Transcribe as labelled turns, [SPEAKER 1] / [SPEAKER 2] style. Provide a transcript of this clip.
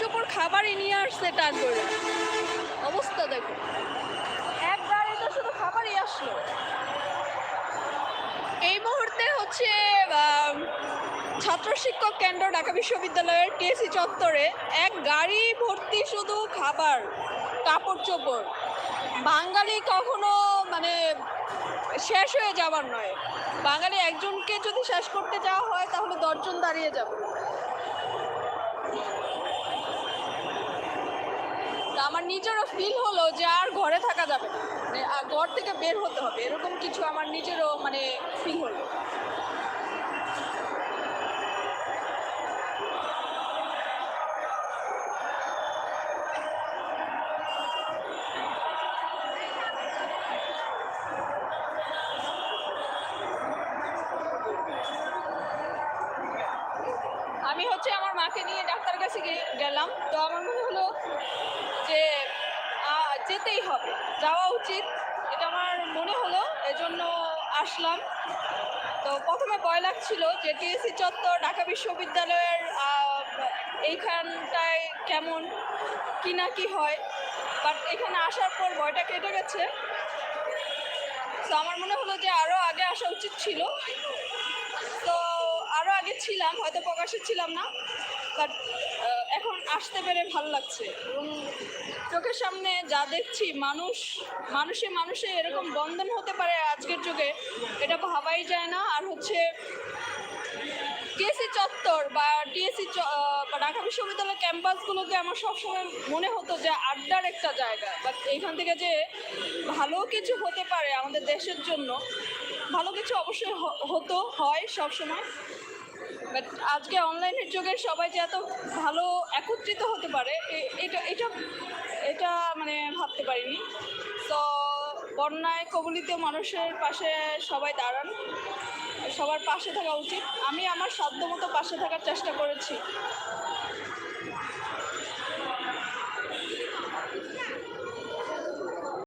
[SPEAKER 1] চোপড় খাবারই নিয়ে আসছে টান করে অবস্থা দেখো। এক গাড়িতে শুধু খাবারই আসলো। এই মুহূর্তে হচ্ছে ছাত্র শিক্ষক কেন্দ্র ঢাকা বিশ্ববিদ্যালয়ের টিএসসি চত্বরে এক গাড়ি ভর্তি শুধু খাবার কাপড় চোপড় বাঙালি কখনো মানে শেষ হয়ে যাবার নয়। বাঙালি একজনকে যদি শেষ করতে যাওয়া হয়, তাহলে দশজন দাঁড়িয়ে যাবে। আমার নিজেরও ফিল হলো যে আর ঘরে থাকা যাবে না। মানে ঘর থেকে বের হতে হবে। এরকম কিছু আমার নিজেরও মানে ফিল হলো। আমি হচ্ছে আমার মাকে নিয়ে ডাক্তার কাছে গেলাম। তো আমার মনে হলো যে যেতেই হবে, যাওয়া উচিত। এটা আমার মনে হলো, এজন্য আসলাম। তো প্রথমে ভয় লাগছিল যে টিএসসি চত্বর, ঢাকা বিশ্ববিদ্যালয়ের এইখানটায় কেমন, কি না কি হয়। বাট এখানে আসার পর ভয়টা কেটে গেছে। তো আমার মনে হলো যে আরও আগে আসা উচিত ছিল। ছিলাম, হয়তো প্রকাশে ছিলাম না বাট এখন আসতে পেরে ভালো লাগছে এবং চোখের সামনে যা দেখছি, মানুষ, মানুষে মানুষে এরকম বন্ধন হতে পারে আজকের যুগে, এটা ভাবাই যায় না। আর হচ্ছে, টিএসসি চত্বর বা টিএসসি ঢাকা বিশ্ববিদ্যালয়ের ক্যাম্পাসগুলোতে আমার সবসময় মনে হতো যে আড্ডার একটা জায়গা বাট এইখান থেকে যে ভালো কিছু হতে পারে আমাদের দেশের জন্য, ভালো কিছু অবশ্যই হতো, হয় সব সময় বাট আজকে অনলাইনের যুগে সবাই যে এত ভালো একত্রিত হতে পারে এটা এটা এটা মানে ভাবতে পারিনি। তো বন্যায় কবলিত মানুষের পাশে সবাই দাঁড়ান, সবার পাশে থাকা উচিত। আমি আমার সাধ্যমতো পাশে থাকার চেষ্টা করেছি।